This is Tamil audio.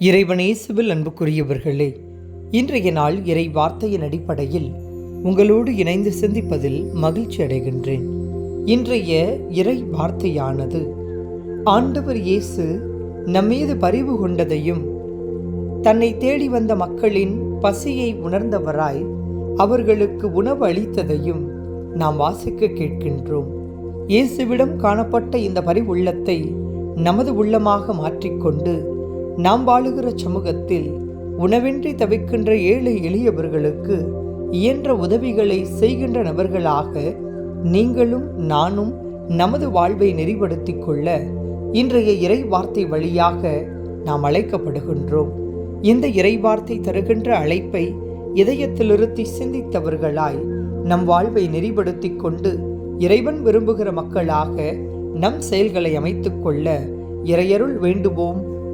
இறைவனேசுவில் அன்புக்குரியவர்களே இன்றைய நாள் இறை வார்த்தையின் அடிப்படையில் உங்களோடு இணைந்து சிந்திப்பதில் மகிழ்ச்சி அடைகின்றேன். இன்றைய இறை வார்த்தையானது ஆண்டவர் இயேசு நம்மீது பரிவு கொண்டதையும் தன்னை தேடி வந்த மக்களின் பசியை உணர்ந்தவராய் அவர்களுக்கு உணவு அளித்ததையும் நாம் வாசிக்க கேட்கின்றோம். இயேசுவிடம் காணப்பட்ட இந்த பரிவுள்ளத்தை நமது உள்ளமாக மாற்றிக்கொண்டு நாம் வாழுகிற சமூகத்தில் உணவின்றி தவிக்கின்ற ஏழை எளியவர்களுக்கு இயன்ற உதவிகளை செய்கின்ற நபர்களாக நீங்களும் நானும் நமது வாழ்வை நெறிப்படுத்திக் கொள்ள இன்றைய இறை வார்த்தை வழியாக நாம் அழைக்கப்படுகின்றோம். இந்த இறை வார்த்தை தருகின்ற அழைப்பை இதயத்திலிருத்தி சிந்தித்தவர்களாய் நம் வாழ்வை நெறிப்படுத்திக் கொண்டு இறைவன் விரும்புகிற மக்களாக நம் செயல்களை அமைத்துக்கொள்ள இறையருள் வேண்டுவோம்.